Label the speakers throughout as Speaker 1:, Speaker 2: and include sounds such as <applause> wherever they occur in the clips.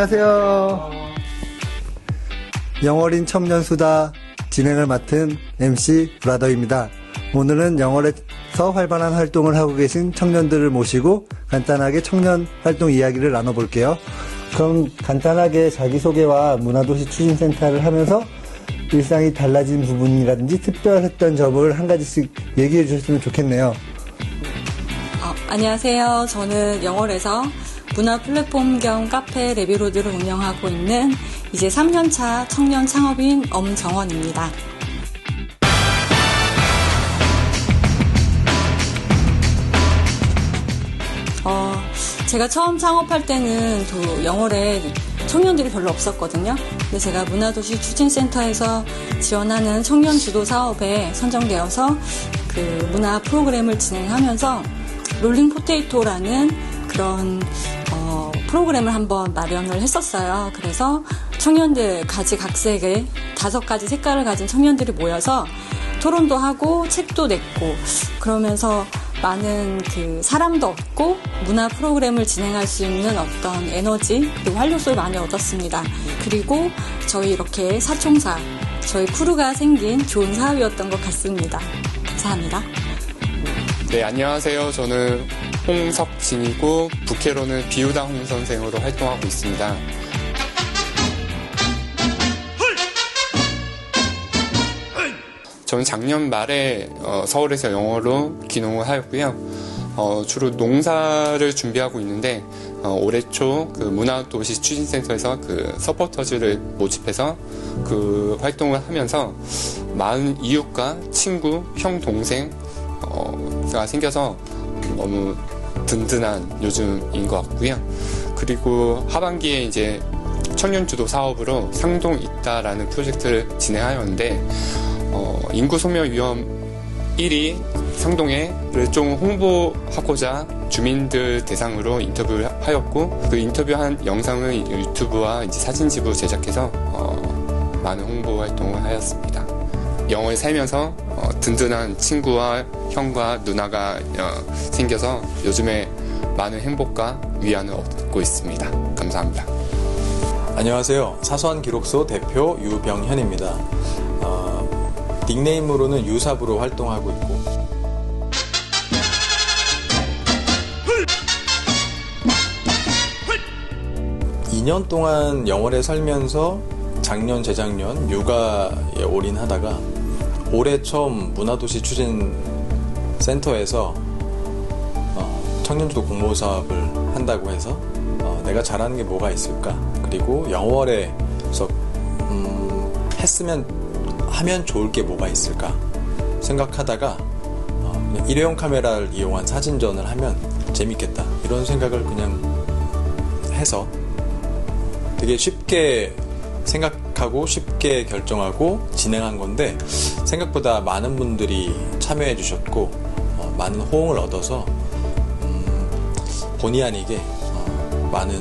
Speaker 1: 안녕하세요. 영월인 청년수다 진행을 맡은 MC 브라더입니다. 오늘은 영월에서 활발한 활동을 하고 계신 청년들을 모시고 간단하게 청년 활동 이야기를 나눠볼게요. 그럼 간단하게 자기소개와 문화도시 추진센터를 하면서 일상이 달라진 부분이라든지 특별했던 점을 한 가지씩 얘기해 주셨으면 좋겠네요.
Speaker 2: 어, 안녕하세요. 저는 영월에서 문화 플랫폼 겸 카페 레비로드를 운영하고 있는 이제 3년차 청년 창업인 엄정원입니다. 어, 제가 처음 창업할 때는 또 영월에 청년들이 별로 없었거든요. 근데 제가 문화도시 추진센터에서 지원하는 청년 주도 사업에 선정되어서 그 문화 프로그램을 진행하면서 롤링 포테이토라는 그런 어, 프로그램을 한번 마련을 했었어요. 그래서 청년들 가지각색의 다섯 가지 색깔을 가진 청년들이 모여서 토론도 하고 책도 냈고 그러면서 많은 그 사람도 얻고 문화 프로그램을 진행할 수 있는 어떤 에너지 그리고 활력소를 많이 얻었습니다. 그리고 저희 이렇게 사총사 저희 크루가 생긴 좋은 사업이었던 것 같습니다. 감사합니다.
Speaker 3: 네, 안녕하세요. 저는 홍석진이고 부캐로는 비우다 홍 선생으로 활동하고 있습니다. 저는 작년 말에 어, 서울에서 영어로 귀농을 하였고요. 어, 주로 농사를 준비하고 있는데 어, 올해 초 그 문화도시 추진센터에서 그 서포터즈를 모집해서 그 활동을 하면서 많은 이웃과 친구, 형, 동생가 생겨서 너무 든든한 요즘인 것 같고요. 그리고 하반기에 이제 청년 주도 사업으로 상동 있다라는 프로젝트를 진행하였는데 어, 인구 소멸 위험 1위 상동에를 좀 홍보하고자 주민들 대상으로 인터뷰를 하였고 그 인터뷰한 영상을 유튜브와 이제 사진집으로 제작해서 어, 많은 홍보 활동을 하였습니다. 영어에 살면서 어, 든든한 친구와 형과 누나가 어, 생겨서 요즘에 많은 행복과 위안을 얻고 있습니다. 감사합니다.
Speaker 4: 안녕하세요. 사소한 기록소 대표 유병현입니다. 어, 닉네임으로는 유삽으로 활동하고 있고 2년 동안 영월에 살면서 작년, 재작년 육아에 올인하다가 올해 처음 문화도시 추진 센터에서 어, 청년주도 공모 사업을 한다고 해서 어, 내가 잘하는 게 뭐가 있을까? 그리고 영월에 서 음, 했으면 하면 좋을 게 뭐가 있을까? 생각하다가 어, 일회용 카메라를 이용한 사진전을 하면 재밌겠다 이런 생각을 그냥 해서 되게 쉽게 생각 하고 쉽게 결정하고 진행한 건데 생각보다 많은 분들이 참여해 주셨고 어, 많은 호응을 얻어서 음, 본의 아니게 어, 많은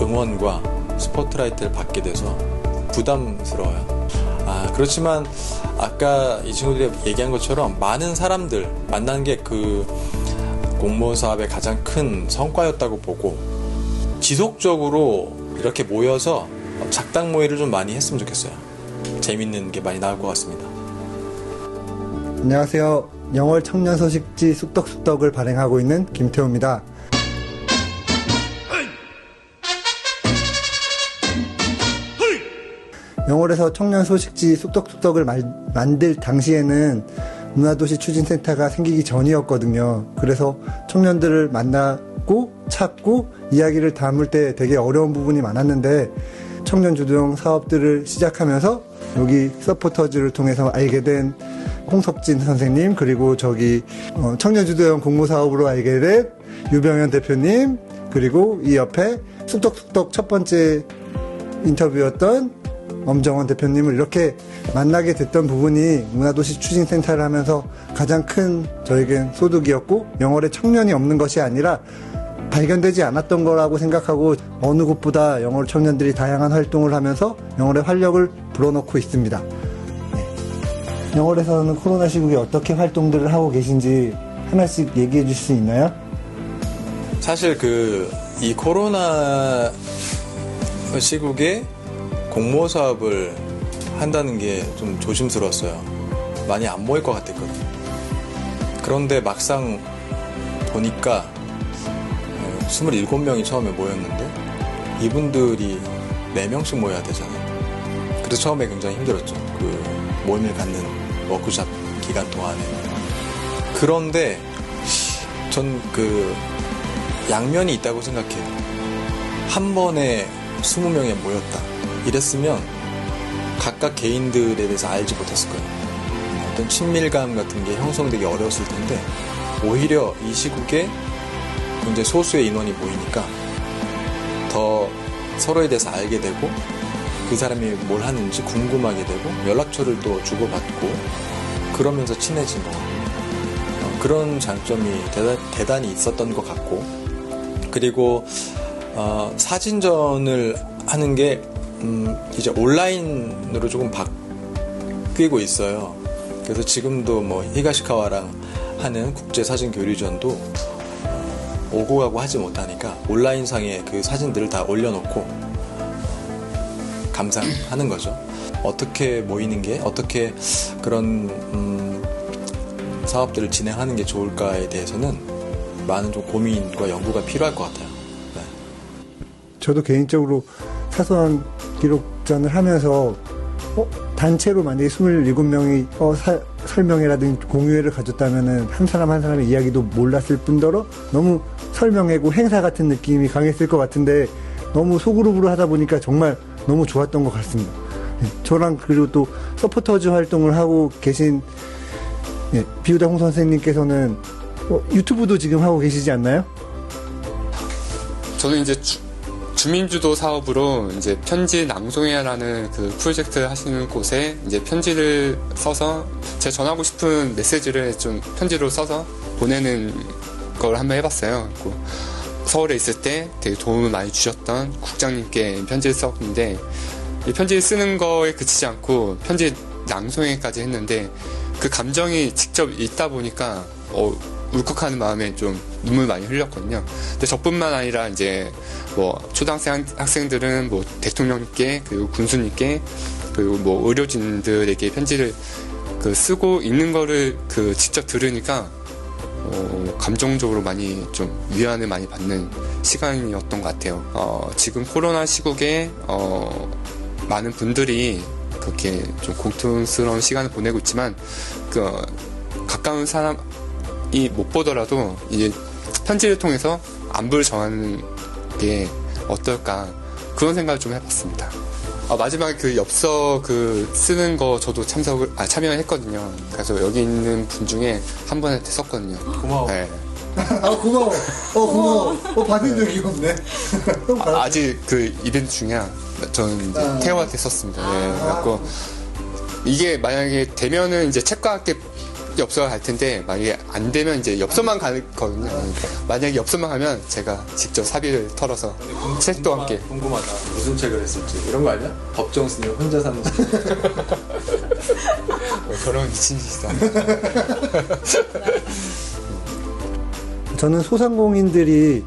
Speaker 4: 응원과 스포트라이트를 받게 돼서 부담스러워요. 아 그렇지만 아까 이 친구들이 얘기한 것처럼 많은 사람들 만난 게 그 공무원 사업의 가장 큰 성과였다고 보고 지속적으로 이렇게 모여서 작당 모의를 좀 많이 했으면 좋겠어요. 재밌는 게 많이 나올 것 같습니다.
Speaker 1: 안녕하세요. 영월 청년 소식지 쑥떡쑥떡을 발행하고 있는 김태호입니다. 영월에서 청년 소식지 쑥떡쑥떡을 말, 만들 당시에는 문화도시 추진센터가 생기기 전이었거든요. 그래서 청년들을 만나고 찾고 이야기를 담을 때 되게 어려운 부분이 많았는데 청년 주도형 사업들을 시작하면서 여기 서포터즈를 통해서 알게 된 홍석진 선생님 그리고 저기 어, 청년 주도형 공모 사업으로 알게 된 유병현 대표님 그리고 이 옆에 쑥떡쑥떡 첫 번째 인터뷰였던 엄정원 대표님을 이렇게 만나게 됐던 부분이 문화도시 추진센터를 하면서 가장 큰 저에겐 소득이었고 영월에 청년이 없는 것이 아니라 발견되지 않았던 거라고 생각하고 어느 곳보다 영월 청년들이 다양한 활동을 하면서 영월의 활력을 불어넣고 있습니다. 네. 영월에서는 코로나 시국에 어떻게 활동들을 하고 계신지 하나씩 얘기해 주실 수 있나요?
Speaker 4: 사실 그 이 코로나 시국에 공모 사업을 한다는 게 좀 조심스러웠어요. 많이 안 모일 것 같았거든요. 그런데 막상 보니까 어, 27명이 처음에 모였는데 이분들이 4명씩 모여야 되잖아요. 그래서 처음에 굉장히 힘들었죠. 그 모임을 갖는 워크샵 기간 동안에. 그런데 전 그 양면이 있다고 생각해요. 한 번에 20명에 모였다. 이랬으면 각각 개인들에 대해서 알지 못했을 거예요. 어떤 친밀감 같은 게 형성되기 어려웠을 텐데 오히려 이 시국에 굉장히 소수의 인원이 모이니까 더 서로에 대해서 알게 되고 그 사람이 뭘 하는지 궁금하게 되고 연락처를 또 주고받고 그러면서 친해진 거 어, 그런 장점이 대단, 대단 히 있었던 것 같고 그리고 어, 사진전을 하는 게 음, 이제 온라인으로 조금 바뀌고 있어요. 그래서 지금도 뭐 히가시카와랑 하는 국제 사진 교류전도 어, 오고 가고 하지 못하니까 온라인상에 그 사진들을 다 올려놓고 감상하는 거죠. 어떻게 모이는 게 어떻게 그런 음, 사업들을 진행하는 게 좋을까에 대해서는 많은 좀 고민과 연구가 필요할 것 같아요. 네.
Speaker 1: 저도 개인적으로 사소한 기록전을 하면서 어, 단체로 만약에 27명이 어, 사- 설명회라든지 공유회를 가졌다면은 한 사람 한 사람의 이야기도 몰랐을 뿐더러 너무 설명회고 행사 같은 느낌이 강했을 것 같은데 너무 소그룹으로 하다 보니까 정말 너무 좋았던 것 같습니다. 예, 저랑 그리고 또 서포터즈 활동을 하고 계신 예, 비우다 홍 선생님께서는 어, 유튜브도 지금 하고 계시지 않나요?
Speaker 3: 저는 이제 주, 주민주도 사업으로 이제 편지 낭송회라는 그 프로젝트 하시는 곳에 이제 편지를 써서 제가 전하고 싶은 메시지를 좀 편지로 써서 보내는 걸 한번 해봤어요. 서울에 있을 때 되게 도움을 많이 주셨던 국장님께 편지를 썼는데 이 편지를 쓰는 거에 그치지 않고 편지 낭송회까지 했는데 그 감정이 직접 읽다 보니까 어, 울컥하는 마음에 좀 눈물 많이 흘렸거든요. 근데 저뿐만 아니라 이제 뭐 초등학생 학생들은 뭐 대통령님께 그리고 군수님께 그리고 뭐 의료진들에게 편지를 그 쓰고 있는 거를 그 직접 들으니까 어, 감정적으로 많이 좀 위안을 많이 받는 시간이었던 것 같아요. 어, 지금 코로나 시국에 어, 많은 분들이 그렇게 좀 고통스러운 시간을 보내고 있지만 그 가까운 사람 이 못 보더라도 이제 편지를 통해서 안부를 전하는 게 어떨까 그런 생각을 좀 해봤습니다. 아, 마지막에 그 엽서 그 쓰는 거 저도 참석을 아 참여를 했거든요. 그래서 여기 있는 분 중에 한 분한테 썼거든요.
Speaker 4: 고마워.
Speaker 3: 네.
Speaker 1: 아 고마워. 어 고마워. 어 받은 적이 없네.
Speaker 3: 아, 아직 그 이벤트 중이야. 저는 이제
Speaker 1: 아.
Speaker 3: 태호한테 썼습니다. 예, 그래갖고 이게 만약에 되면은 이제 책과 함께 엽서가 갈 텐데 만약에 안 되면 이제 엽서만 가거든요. 만약에 엽서만 가면 제가 직접 사비를 털어서 책도 함께
Speaker 4: 궁금하다. 무슨 책을 했을지 이런 거 아니야? 법정 스님 혼자 사는 책.
Speaker 3: 어, <laughs> 저런 미친 짓이다.
Speaker 1: 저는 소상공인들이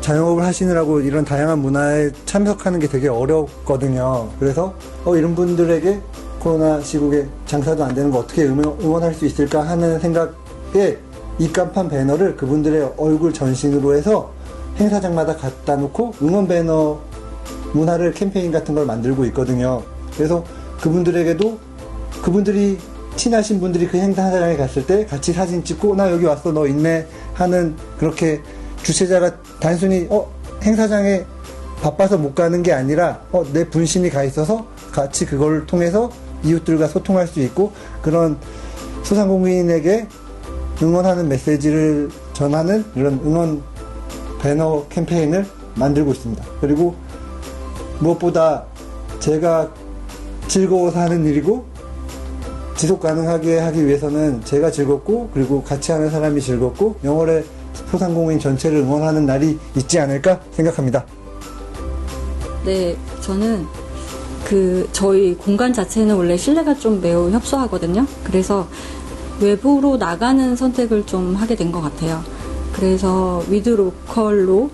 Speaker 1: 자영업을 하시느라고 이런 다양한 문화에 참석하는 게 되게 어렵거든요. 그래서 어, 이런 분들에게 코로나 시국에 장사도 안 되는 거 어떻게 응원, 응원할 수 있을까 하는 생각에 이 깜판 배너를 그분들의 얼굴 전신으로 해서 행사장마다 갖다 놓고 응원 배너 문화를 캠페인 같은 걸 만들고 있거든요. 그래서 그분들에게도 그분들이 친하신 분들이 그 행사장에 갔을 때 같이 사진 찍고 나 여기 왔어 너 있네 하는 그렇게 주최자가 단순히 어 행사장에 바빠서 못 가는 게 아니라 어 내 분신이 가 있어서 같이 그걸 통해서 이웃들과 소통할 수 있고 그런 소상공인에게 응원하는 메시지를 전하는 이런 응원 배너 캠페인을 만들고 있습니다. 그리고 무엇보다 제가 즐거워서 하는 일이고 지속 가능하게 하기 위해서는 제가 즐겁고 그리고 같이 하는 사람이 즐겁고 영월의 소상공인 전체를 응원하는 날이 있지 않을까 생각합니다.
Speaker 2: 네, 저는 그 저희 공간 자체는 원래 실내가 좀 매우 협소하거든요. 그래서 외부로 나가는 선택을 좀 하게 된 것 같아요. 그래서 위드 로컬로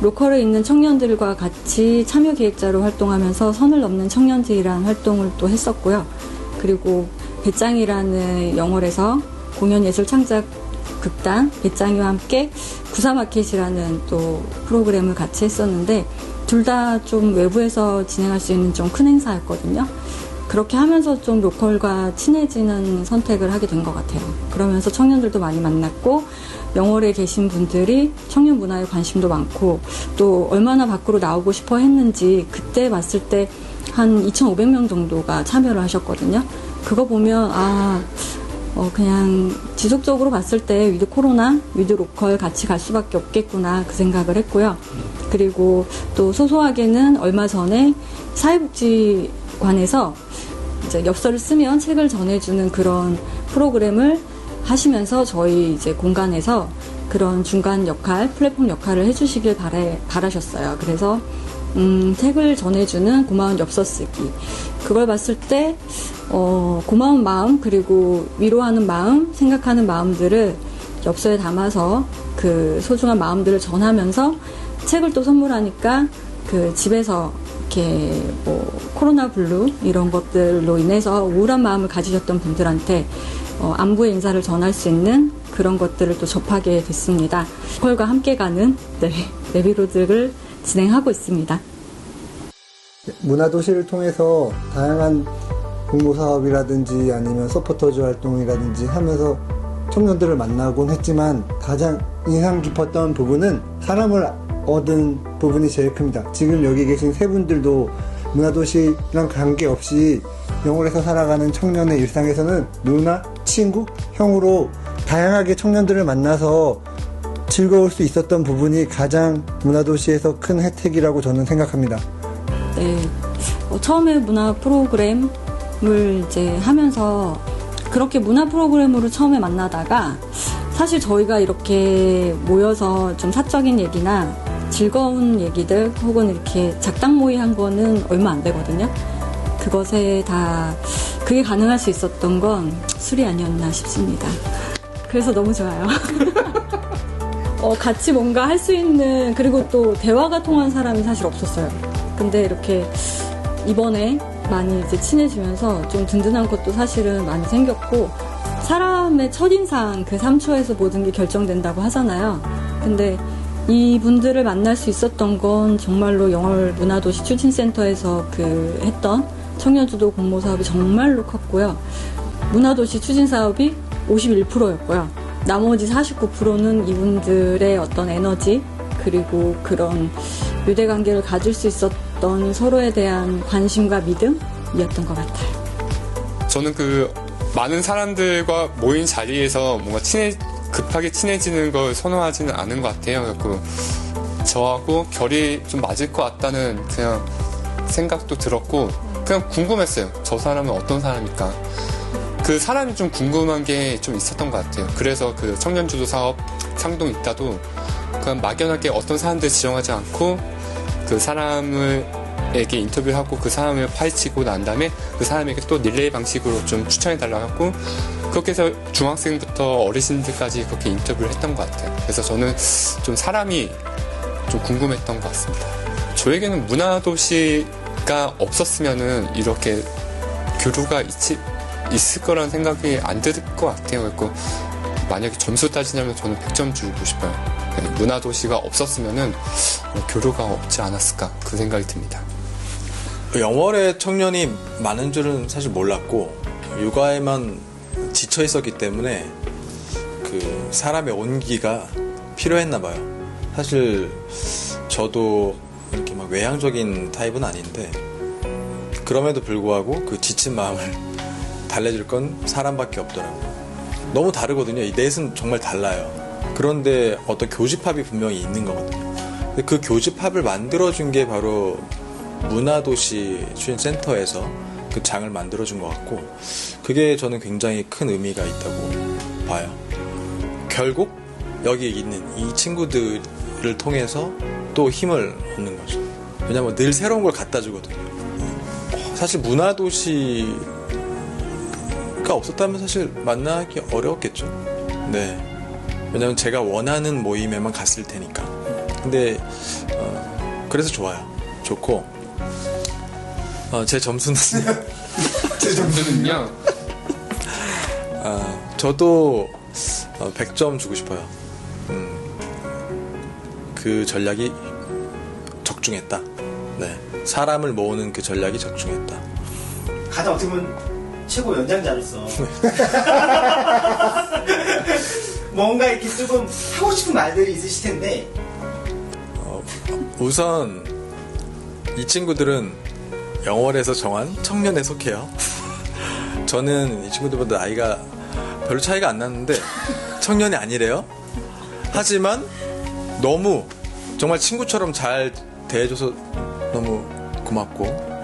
Speaker 2: 로컬에 있는 청년들과 같이 참여 기획자로 활동하면서 선을 넘는 청년들이라는 활동을 또 했었고요. 그리고 배짱이라는 영월에서 공연 예술 창작 극단 배짱이와 함께 구사마켓이라는 또 프로그램을 같이 했었는데 둘 다 좀 외부에서 진행할 수 있는 좀 큰 행사였거든요. 그렇게 하면서 좀 로컬과 친해지는 선택을 하게 된 것 같아요. 그러면서 청년들도 많이 만났고 영월에 계신 분들이 청년 문화에 관심도 많고 또 얼마나 밖으로 나오고 싶어 했는지 그때 봤을 때 한 2,500명 정도가 참여를 하셨거든요. 그거 보면 아 어, 그냥 지속적으로 봤을 때 위드 코로나, 위드 로컬 같이 갈 수밖에 없겠구나 그 생각을 했고요. 그리고 또 소소하게는 얼마 전에 사회복지관에서 이제 엽서를 쓰면 책을 전해주는 그런 프로그램을 하시면서 저희 이제 공간에서 그런 중간 역할, 플랫폼 역할을 해주시길 바래, 바라셨어요. 그래서 음, 책을 전해주는 고마운 엽서 쓰기. 그걸 봤을 때, 어, 고마운 마음, 그리고 위로하는 마음, 생각하는 마음들을 엽서에 담아서 그 소중한 마음들을 전하면서 책을 또 선물하니까 그 집에서 이렇게 뭐 코로나 블루 이런 것들로 인해서 우울한 마음을 가지셨던 분들한테 어, 안부의 인사를 전할 수 있는 그런 것들을 또 접하게 됐습니다. 콜과 함께 가는 네, <laughs> 내비로드를 진행하고 있습니다.
Speaker 1: 문화도시를 통해서 다양한 공모 사업이라든지 아니면 서포터즈 활동이라든지 하면서 청년들을 만나곤 했지만 가장 인상 깊었던 부분은 사람을 얻은 부분이 제일 큽니다. 지금 여기 계신 세 분들도 문화도시랑 관계없이 영월에서 살아가는 청년의 일상에서는 누나, 친구, 형으로 다양하게 청년들을 만나서 즐거울 수 있었던 부분이 가장 문화도시에서 큰 혜택이라고 저는 생각합니다.
Speaker 2: 네. 어, 처음에 문화 프로그램을 이제 하면서 그렇게 문화 프로그램으로 처음에 만나다가 사실 저희가 이렇게 모여서 좀 사적인 얘기나 즐거운 얘기들 혹은 이렇게 작당 모의 한 거는 얼마 안 되거든요. 그것에 다 그게 가능할 수 있었던 건 술이 아니었나 싶습니다. 그래서 너무 좋아요. <laughs> 어, 같이 뭔가 할 수 있는 그리고 또 대화가 통한 사람이 사실 없었어요. 근데 이렇게 이번에 많이 이제 친해지면서 좀 든든한 것도 사실은 많이 생겼고 사람의 첫인상 그 3초에서 모든 게 결정된다고 하잖아요. 근데 이분들을 만날 수 있었던 건 정말로 영월 문화도시 추진센터에서 그 했던 청년주도 공모 사업이 정말로 컸고요. 문화도시 추진 사업이 51%였고요. 나머지 49%는 이분들의 어떤 에너지 그리고 그런 유대 관계를 가질 수 있었던 서로에 대한 관심과 믿음이었던 것 같아요.
Speaker 3: 저는 그 많은 사람들과 모인 자리에서 뭔가 친해 급하게 친해지는 걸 선호하지는 않은 것 같아요. 그래서 저하고 결이 좀 맞을 것 같다는 그냥 생각도 들었고 그냥 궁금했어요. 저 사람은 어떤 사람일까? 그 사람이 좀 궁금한 게 좀 있었던 것 같아요. 그래서 그 청년 주도 사업 상동 있다도 그냥 막연하게 어떤 사람들 지정하지 않고 그 사람을 에게 인터뷰를 하고 그 사람을 파헤치고 난 다음에 그 사람에게 또 릴레이 방식으로 좀 추천해 달라고 그렇게 해서 중학생부터 어르신들까지 그렇게 인터뷰를 했던 것 같아요. 그래서 저는 좀 사람이 좀 궁금했던 것 같습니다. 저에게는 문화도시가 없었으면은 이렇게 교류가 있지, 있을 거라는 생각이 안 들 것 같아요. 그리고 만약에 점수 따지냐면 저는 100점 주고 싶어요. 네, 문화 도시가 없었으면은 교류가 없지 않았을까 그 생각이 듭니다.
Speaker 4: 영월의 청년이 많은 줄은 사실 몰랐고 육아에만 지쳐 있었기 때문에 그 사람의 온기가 필요했나 봐요. 사실 저도 이렇게 막 외향적인 타입은 아닌데 그럼에도 불구하고 그 지친 마음을 달래줄 건 사람밖에 없더라고요. 너무 다르거든요. 이 넷은 정말 달라요. 그런데 어떤 교집합이 분명히 있는 거거든요. 그 교집합을 만들어준 게 바로 문화도시 추진센터에서 그 장을 만들어준 것 같고 그게 저는 굉장히 큰 의미가 있다고 봐요. 결국 여기 있는 이 친구들을 통해서 또 힘을 얻는 거죠. 왜냐면 늘 새로운 걸 갖다 주거든요. 사실 문화도시 가 없었다면 사실 만나기 어려웠겠죠. 네. 왜냐면 제가 원하는 모임에만 갔을 테니까. 근데 어, 그래서 좋아요. 좋고 어, 제 점수는 <laughs>
Speaker 3: 저는요.
Speaker 4: 아, 저도 어, 100점 주고 싶어요. 음, 그 전략이 적중했다. 네, 사람을 모으는 그 전략이 적중했다.
Speaker 5: 가장 어떻게 보면 최고 연장자로서 <laughs> 뭔가 이렇게 조금 하고 싶은 말들이 있으실 텐데
Speaker 4: 우선 이 친구들은 영월에서 정한 청년에 속해요. <laughs> 저는 이 친구들보다 나이가 별로 차이가 안 났는데 청년이 아니래요. 하지만 너무 정말 친구처럼 잘 대해줘서 너무 고맙고 음,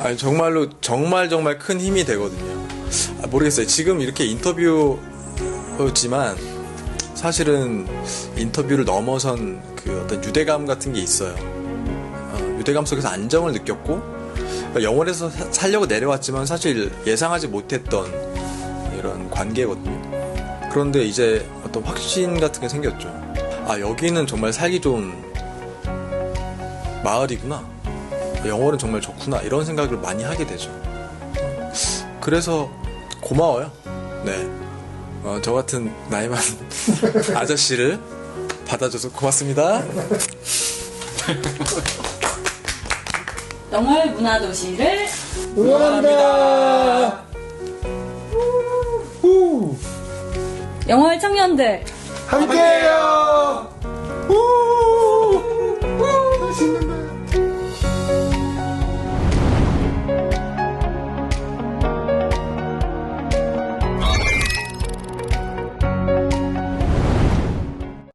Speaker 4: 아니, 정말로 정말 정말 큰 힘이 되거든요. 아, 모르겠어요. 지금 이렇게 인터뷰지만 사실은 인터뷰를 넘어선 그 어떤 유대감 같은 게 있어요. 어, 유대감 속에서 안정을 느꼈고 그러니까 영월에서 사- 살려고 내려왔지만 사실 예상하지 못했던 이런 관계거든요. 그런데 이제 어떤 확신 같은 게 생겼죠. 아 여기는 정말 살기 좋은 마을이구나. 영월은 정말 좋구나 이런 생각을 많이 하게 되죠. 그래서 고마워요. 네. 어, 저 같은 나이 많은 <laughs> 아저씨를 받아줘서 고맙습니다. <laughs>
Speaker 2: 영월 문화도시를
Speaker 1: 응원합니다. 후,
Speaker 2: 영월 청년들
Speaker 1: 함께해요. 후.